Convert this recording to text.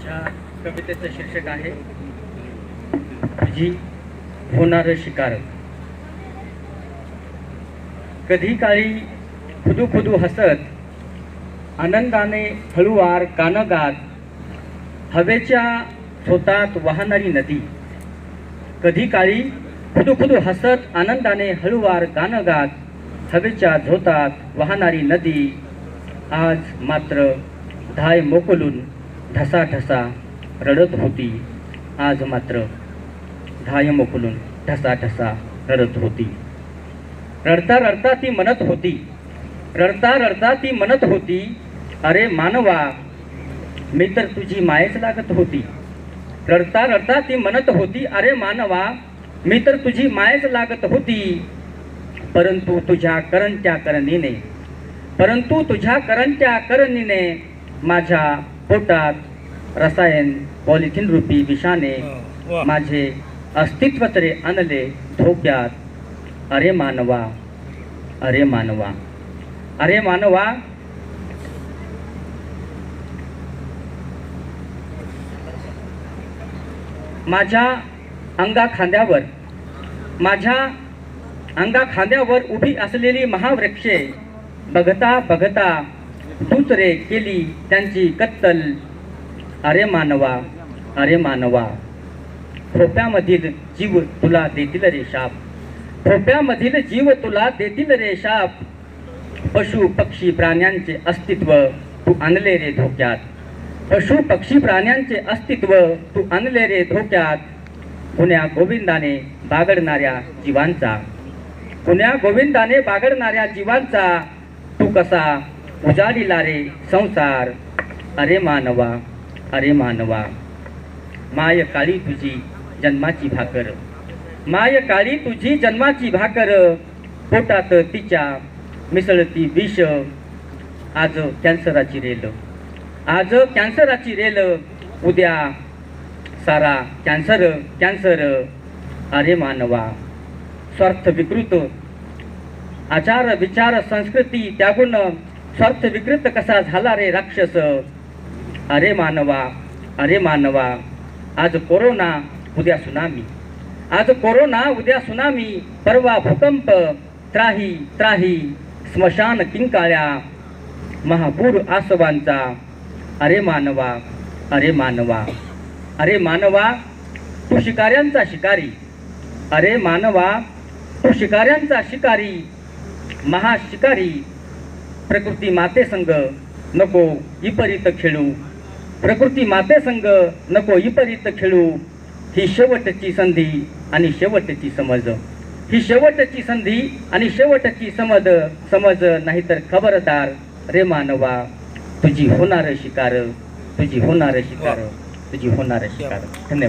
माझ्या कवितेचं शीर्षक आहे तुझी होणार शिकार कधी काळी खुदू खुदू हसत आनंदाने हळूवार गाणं गात हवेच्या झोतात वाहणारी नदी. कधी काळी खुदू खुदू हसत आनंदाने हळूवार गाणं गात हवेच्या झोतात वाहणारी नदी. आज मात्र धाय मोकलून ठसा ठसा रडत होती. आज मात्र धाय मोकलून ठसा ठसा रडत होती. रडता रडता ती म्हणत होती. रडता रडता ती म्हणत होती अरे मानवा मी तर तुझी मायच लागत होती. रडता रडता ती म्हणत होती अरे मानवा मी तर तुझी मायच लागत होती. परंतु तुझ्या करणत्या करणीने परंतु तुझ्या करणत्या करणीने माझ्या पोटात रसायन पॉलिथिन रूपी विषाने माझे अस्तित्व तरी आणले धोक्यात. अरे मानवा अरे मानवा अरे मानवा. माझ्या अंगा खांद्यावर माझ्या अंगा खांद्यावर उभी असलेली महावृक्षे बघता बघता तूच रे केली त्यांची कत्तल. अरे मानवा अरे मानवा खोप्यामधील जीव तुला देतील रे शाप. खोप्यामधील जीव तुला देतील रे शाप. पशु पक्षी प्राण्यांचे अस्तित्व तू आणले रे धोक्यात. पशु पक्षी प्राण्यांचे अस्तित्व तू आणले रे धोक्यात. पुण्या गोविंदाने बागडणाऱ्या जीवांचा? पुण्या गोविंदाने बागडणाऱ्या जीवांचा? तू कसा उजाडिला रे संसार। अरे मानवा अरे मानवा माय काळी तुझी जन्माची भाकर। माय काळी तुझी जन्माची भाकर पोटात तिच्या मिसळती विष। आज कॅन्सराची रेल। आज कॅन्सराची रेल। उद्या सारा कॅन्सर कॅन्सर। अरे मानवा स्वार्थ विकृत। आचार विचार संस्कृती त्यागून स्वार्थ विकृत कसा झाला रे राक्षस? अरे मानवा अरे मानवा आज कोरोना उद्या सुनामी. आज कोरोना उद्या सुनामी. परवा भूकंप त्राही त्राही स्मशान किंकाळ्या महापूर आसवांचा. अरे मानवा अरे मानवा अरे मानवा तू शिकाऱ्यांचा शिकारी. अरे मानवा तू शिकाऱ्यांचा शिकारी महाशिकारी. प्रकृती माते संग नको विपरीत खेळू. प्रकृती माते संग नको विपरीत खेळू. ही शेवटची संधी आणि शेवटची समज. ही शेवटची संधी आणि शेवटची समज समज नाहीतर खबरदार रे मानवा. तुझी होणार शिकार तुझी होणार शिकार तुझी होणार शिकार. धन्यवाद.